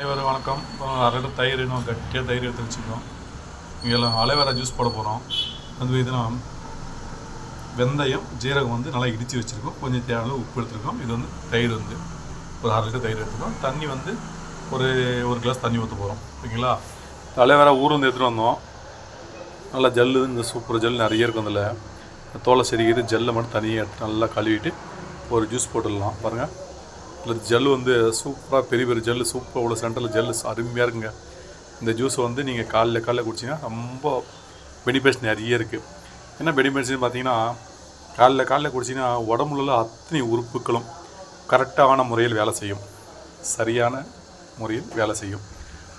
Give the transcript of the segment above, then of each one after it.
ஐவர் வணக்கம். அரை லிட்டர் தயிர் இன்னும் கட்டியாக தயிர் எடுத்து வச்சுருக்கோம். இங்கே அலைவேரா ஜூஸ் போட போகிறோம் வந்து இதுனா வெந்தயம் ஜீரகம் வந்து நல்லா இடித்து வச்சுருக்கோம். கொஞ்சம் தேவையான உப்பு எடுத்துருக்கோம். இது வந்து தயிர் வந்து ஒரு அரை லிட்டர் தயிர் எடுத்துருக்கோம். தண்ணி வந்து ஒரு ஒரு கிளாஸ் தண்ணி ஊற்ற போகிறோம் ஓகேங்களா அலைவேரா ஊருந்து எடுத்துகிட்டு வந்தோம். நல்லா ஜல்லு இந்த சூப்பர் ஜெல் நிறைய இருக்கும் அதில். தோலை செடிக்கிது ஜெல்லை மட்டும் தனியாக எடுத்து நல்லா கழுவிட்டு ஒரு ஜூஸ் போட்டுடலாம். பாருங்கள் இதில் ஜெல் வந்து சூப்பராக பெரிய பெரிய ஜெல்லு சூப்பராக உள்ள சென்டரில் ஜெல் அருமையாக இருக்குங்க. இந்த ஜூஸை வந்து நீங்கள் காலைல காலைல குடிச்சிங்கன்னா ரொம்ப பெனிஃபிட்ஸ் நிறைய இருக்குது என்ன பெனிஃபிட்ஸ்னு பார்த்தீங்கன்னா காலைல காலைல குடிச்சிங்கன்னா உடம்புல உள்ள அத்தனை உறுப்புகளும் கரெக்டான முறையில் வேலை செய்யும். சரியான முறையில் வேலை செய்யும்.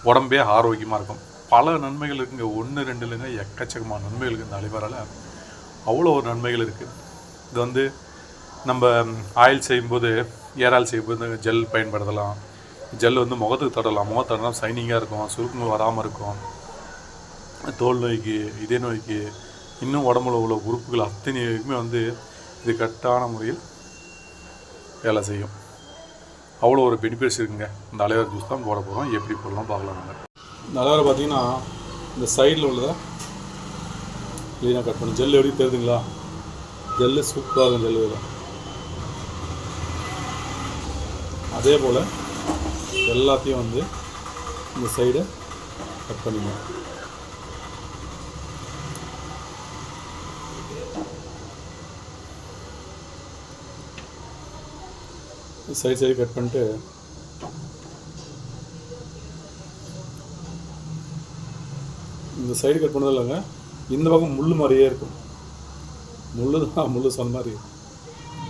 உடம்பே ஆரோக்கியமாக இருக்கும். பல நன்மைகள் இருக்குங்க. ஒன்று ரெண்டு இல்லைங்க. எக்கச்சக்கமான நன்மைகள் இருக்குது இந்த அலிவரால் அவ்வளோ ஒரு நன்மைகள் இருக்குது இது வந்து நம்ம ஆயில் செய்யும்போது ஏறால் செய்யும்போது ஜெல் பயன்படுத்தலாம். ஜெல் வந்து முகத்துக்கு தடலாம். முகத்தை தடலாம் சைனிங்காக இருக்கும். சுருக்கங்கள் வராமல் இருக்கும். தோல் நோய்க்கு இதய நோய்க்கு இன்னும் உடம்புல உள்ள உறுப்புகள் அத்தனைக்குமே வந்து இது கரெக்டான முறையில் வேலை செய்யும். அவ்வளோ ஒரு பெனிஃபிட்ஸ் இருக்குங்க. இந்த அலைவர் ஜூஸ் தான் போட போகிறோம் எப்படி போடலாம் பார்க்கலாம் நம்ம இந்த அலைவரை பார்த்தீங்கன்னா இந்த சைடில் உள்ளதை க்ளீனாக கட் பண்ணி. ஜெல் எப்படி தெரியுதுங்களா? ஜெல்லு சூப்பராக இருக்கும் ஜெல்லு தான் அதே போல் எல்லாத்தையும் வந்து இந்த சைடை கட் பண்ணிக்கணும். சைடு சைடு கட் பண்ணிட்டு இந்த சைடு கட் பண்ணது இல்லைங்க இந்த பக்கம் முள் மாதிரியே இருக்கும். முள் தான் முள் சொன்ன மாதிரி.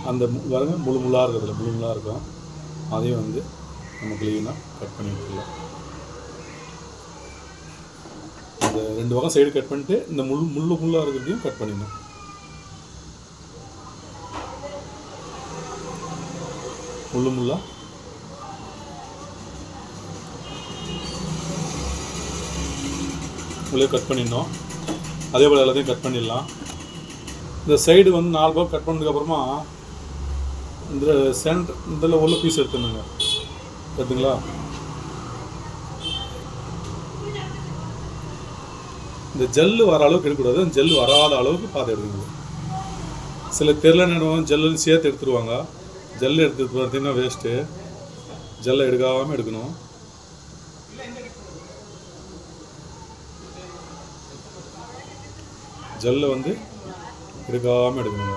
அந்த மு- பாருங்க முழு முள்ளாக இருக்கிறதுல முழு முள்ளாக இருக்கும். அதையும் வந்து நம்ம க்ளீனாக கட் பண்ணி விட்டுக்கலாம் இந்த ரெண்டு பக்கம் சைடு கட் பண்ணிட்டு இந்த முள் முள்ளு முள்ளாக இருக்கிறதையும் கட் பண்ணிடணும் முள்ளு முள்ளா. உள்ளே கட் பண்ணிடணும். அதே போல் எல்லாத்தையும் கட் பண்ணிடலாம். இந்த சைடு வந்து நாலு பக்கம் கட் பண்ணதுக்கப்புறமா இந்த சென்டர் இதில் உள்ள பீஸ் எடுத்துணுங்க பார்த்துங்களா இந்த ஜல்லு வர அளவுக்கு எடுக்கக்கூடாது. அந்த ஜல்லு வராத அளவுக்கு பார்த்து எடுத்துங்க சில தெரியல நினைவாங்க ஜெல்லு சேர்த்து எடுத்துருவாங்க. ஜெல் எடுத்து பார்த்தீங்கன்னா வேஸ்ட்டு ஜெல்லை எடுக்காமல் எடுக்கணும். ஜெல்லை வந்து எடுக்காமல் எடுக்கணுங்க.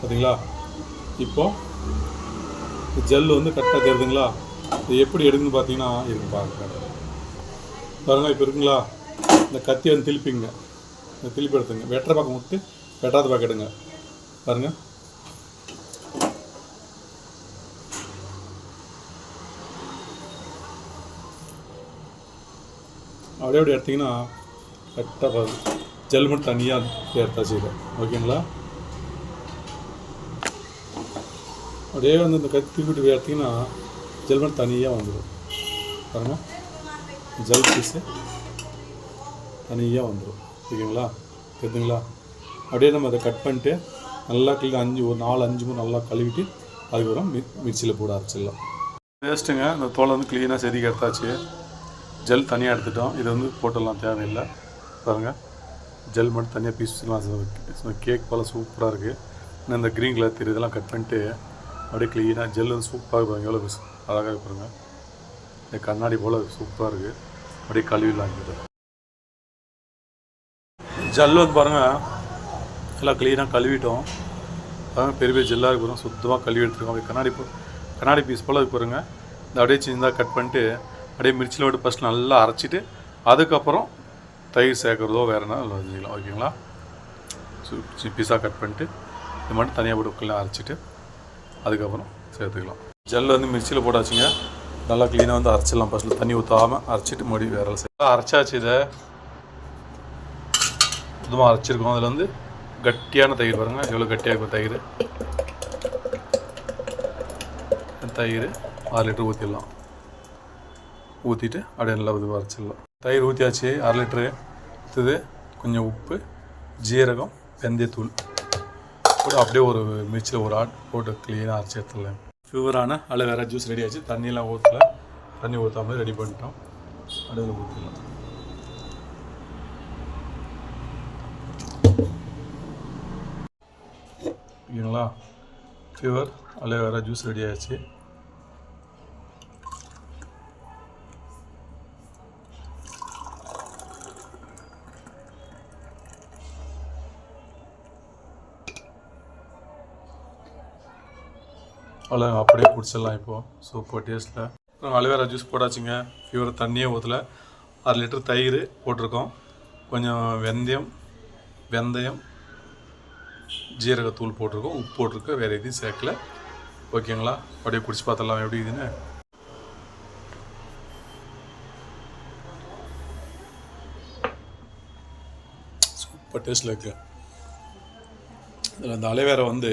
பார்த்தீங்களா இப்போ ஜெல் வந்து கரெக்டாக தெரியுதுங்களா இது எப்படி எடுக்குன்னு பார்த்தீங்கன்னா இருக்கு பாருங்க. பாருங்க இப்போ இருக்குங்களா? இந்த கத்தி வந்து திருப்பிங்க. இந்த திருப்பி எடுத்துங்க. வெட்டுற பக்கம் விட்டு வெட்டாத பக்கம் எடுங்க. பாருங்க. அப்படியே அப்படி எடுத்தீங்கன்னா கரெக்டாக ஜெல் மட்டும் தனியாக எடுத்தாச்சு இதை ஓகேங்களா? அப்படியே வந்து இந்த கத்தி விட்டு எடுத்தீங்கன்னா ஜெல் மட்டும் தனியாக வந்துடும் பாருங்க. ஜெல் பீஸு தனியாக வந்துடும் ஓகேங்களா தெரியுதுங்களா அப்படியே நம்ம அதை கட் பண்ணிட்டு நல்லா கிளீன் அஞ்சு ஒரு நாலு அஞ்சு மூணு நல்லா கழுவிட்டு அதுக்கப்புறம் மி மிக்சியில் போட ஆரம்பிச்சிடலாம். வேஸ்ட்டுங்க இந்த தோலை வந்து க்ளீனாக செதுக்கி எடுத்தாச்சு. ஜெல் தனியாக எடுத்துட்டோம். இது வந்து போட்டுடலாம் தேவையில்லை. பாருங்கள் ஜெல் மட்டும் தனியாக பீஸ்லாம் கேக் போல் சூப்பராக இருக்குது இந்த க்ரீன் கலர் தெரியுதெல்லாம் கட் பண்ணிட்டு அப்படியே க்ளீனாக ஜெல் வந்து சூப்பராக பாருங்க எவ்வளோ அழகாக பாருங்க. இந்த கண்ணாடி போல் சூப்பராக இருக்குது அப்படியே கழுவிடலாம் வாங்கிட்டு ஜெல் வந்து பாருங்கள் எல்லாம் க்ளீனாக கழுவிட்டோம். அதாவது பெரிய பெரிய ஜெல்லாக இருக்கு சுத்தமாக கழுவி எடுத்துருக்கோம். அப்படியே கண்ணாடி போ கண்ணாடி பீஸ் போல் இருக்கு பாருங்கள் இந்த அப்படியே சின்னதாக கட் பண்ணிட்டு அப்படியே மிர்ச்சியில் விட்டு ஃபஸ்ட் நல்லா அரைச்சிட்டு அதுக்கப்புறம் தயிர் சேர்க்குறதோ வேறு என்ன வச்சுக்கலாம் ஓகேங்களா? பீஸாக கட் பண்ணிட்டு இது மட்டும் தனியாக போட்டு உட்கலாம் அரைச்சிட்டு அதுக்கப்புறம் சேர்த்துக்கலாம். ஜெல் வந்து மிக்சியில் போட்டாச்சுங்க. நல்லா க்ளீனாக வந்து அரைச்சிடலாம். ஃபஸ்ட்டில் தண்ணி ஊற்றாமல் அரைச்சிட்டு மறுபடியும் வேற செய்யலாம் அரைச்சாச்சு இதை. சுத்தமாக அரைச்சிருக்கோம். அதில் வந்து கட்டியான தயிர் பாருங்கள் எவ்வளோ கட்டியாக இருக்கும் தயிர்? தயிர் ஆறு லிட்டர் ஊற்றிடலாம் ஊற்றிட்டு அப்படியே நல்லா இது அரைச்சிடலாம். தயிர் ஊற்றியாச்சு அரை லிட்ரு அடுத்தது கொஞ்சம் உப்பு ஜீரகம் வெந்தயத்தூள். போட்டு அப்படியே ஒரு மிர்ச்சியில் ஒரு ஆட் போட்டு க்ளீனாக அரைச்சி எடுத்துடலாம். ஃபியூவரான அலோவேரா ஜூஸ் ரெடி ஆச்சு. தண்ணியெலாம் ஊற்றல தண்ணி ஊற்றாம ரெடி பண்ணிட்டோம். அடுவில் ஊற்றிடலாம் ஓகேங்களா? ஃபியூவர் அலோவேரா ஜூஸ் ரெடி ஆயிடுச்சு அவ்வளோ அப்படியே குடிச்சிடலாம் இப்போது சூப்பர் டேஸ்ட்டில் அலுவேரா ஜூஸ் போட்டாச்சுங்க ஃபீவர் தண்ணியே ஊற்றல அரை லிட்டர் தயிர் போட்டிருக்கோம். கொஞ்சம் வெந்தயம் வெந்தயம் ஜீரகத்தூள் போட்டிருக்கோம். உப்பு போட்டிருக்கோம். வேறு எதையும் சேர்க்கல. ஓகேங்களா அப்படியே குடிச்சு பார்த்துடலாம். எப்படி இதுன்னு. சூப்பர் டேஸ்ட்டில் இருக்குது இதில் இந்த அலைவேரை வந்து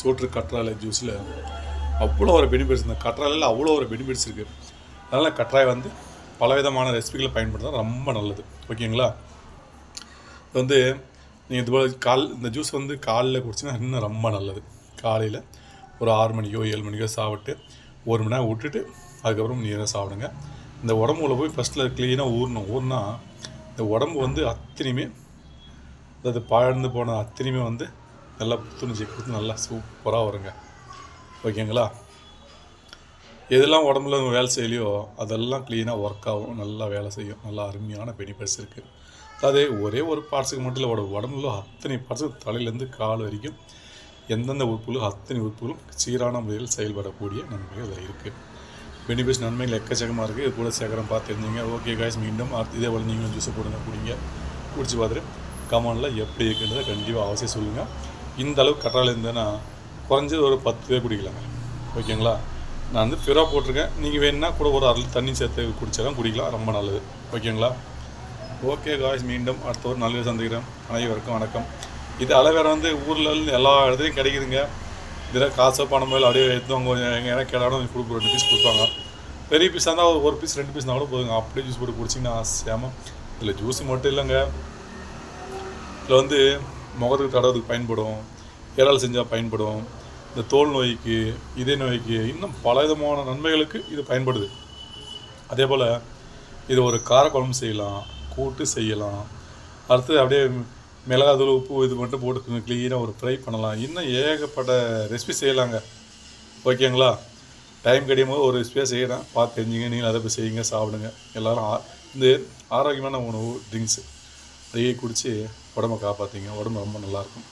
சூற்று கற்றாழை ஜூஸில் அவ்வளோ ஒரு பெனிஃபிட்ஸ் இந்த கற்றாழையில் அவ்வளோ ஒரு பெனிஃபிட்ஸ் இருக்குது அதனால் கற்றாழை வந்து பலவிதமான ரெசிபிகளை பயன்படுத்தினா ரொம்ப நல்லது. ஓகேங்களா? இது வந்து நீங்கள் இது போல் கால் இந்த ஜூஸ் வந்து காலையில் குடிச்சிங்கன்னா இன்னும் ரொம்ப நல்லது. காலையில் ஒரு ஆறு மணிக்கோ ஏழு மணிக்கோ சாப்பிட்டு ஒரு மணி நேரம் விட்டுட்டு அதுக்கப்புறம் நீராக சாப்பிடுங்க. இந்த உடம்புல போய் ஃபஸ்ட்டில் க்ளீனாக ஊறணும். ஊறினா இந்த உடம்பு வந்து அத்தனையுமே அதாவது பழந்து போன அத்தனையுமே வந்து நல்லா புத்துணர்ச்சி கொடுத்து நல்லா சூப்பராக வருங்க. ஓகேங்களா? எதெல்லாம் உடம்புல வேலை செய்யலையோ அதெல்லாம் க்ளீனாக ஒர்க் ஆகும். நல்லா வேலை செய்யும். நல்லா அருமையான பெனிஃபிட்ஸ் இருக்குது அதாவது ஒரே ஒரு பார்ட்ஸுக்கு மட்டும் இல்லை உடம்புல அத்தனை பார்ட்ஸுக்கு தலையிலேருந்து கால் வரைக்கும் எந்தெந்த உறுப்புகளும் அத்தனை உறுப்புகளும் சீரான முறையில் செயல்படக்கூடிய நன்மைகள் அதில் இருக்குது பெனிஃபிட்ஸ் நன்மைகள் எக்கச்சக்கமாக இருக்குது இது கூட சேகரம் பார்த்து இருந்தீங்க ஓகே காய்ஸ் மீண்டும் அடுத்து இதே போல் நீங்களும் ஜூஸை போடுங்க குடிங்க குடிச்சு பார்த்துட்டு கமெண்டில் எப்படி இருக்குன்றதை கண்டிப்பாக அவசியம் சொல்லுங்கள் இந்த அளவுக்கு கற்றாழை இருந்ததுன்னா குறைஞ்சது ஒரு பத்து பேர் குடிக்கலாங்க. ஓகேங்களா? நான் வந்து ஃபிரா போட்டிருக்கேன். நீங்கள் வேணுன்னா கூட ஒரு அரை தண்ணி சேர்த்து குடிச்சாலும் குடிக்கலாம். ரொம்ப நல்லது. ஓகேங்களா? ஓகே காய்ஸ் மீண்டும் அடுத்த ஒரு நல்ல சந்திக்கிறேன். அனைவருக்கும் வணக்கம். இது அளவேற வந்து ஊரில் இருந்து எல்லா இடத்துலையும் கிடைக்குதுங்க. இதில் காசோ பணம் இல்லை அப்படியே எடுத்தவங்க எங்கே எனக்கு கேட்டாலும் கொடுப்போம் ரெண்டு பீஸ் கொடுப்பாங்க. பெரிய பீஸாக இருந்தால் ஒரு பீஸ் ரெண்டு பீஸ் கூட போதுங்க. அப்படியே ஜூஸ் போட்டு குடிச்சிங்கன்னா சேமம் இதில் ஜூஸ் மட்டும் இல்லைங்க. இதில் வந்து முகத்துக்கு தடவுறதுக்கு பயன்படும். இறால் செஞ்சால் பயன்படும். இந்த தோல் நோய்க்கு இதய நோய்க்கு இன்னும் பல விதமான நன்மைகளுக்கு இது பயன்படுது. அதே போல் இது ஒரு காரக்குழம்பு செய்யலாம் கூட்டு செய்யலாம். அடுத்து அப்படியே மிளகாதூள் உப்பு இது மட்டும் போட்டு க்ளீனாக ஒரு ஃப்ரை பண்ணலாம். இன்னும் ஏகப்பட்ட ரெசிபி செய்யலாங்க. ஓகேங்களா டைம் கிடைக்கும் போது ஒரு ரெசிபியாக செய்கிறேன் பார்த்து தெரிஞ்சுங்க. நீங்கள் அதை போய் செய்யுங்க சாப்பிடுங்க. எல்லோரும் ஆ இந்த ஆரோக்கியமான உணவு ட்ரிங்க்ஸு அதையே குடித்து உடம்ப காப்பாற்றிங்க உடம்பு ரொம்ப நல்லாயிருக்கும்.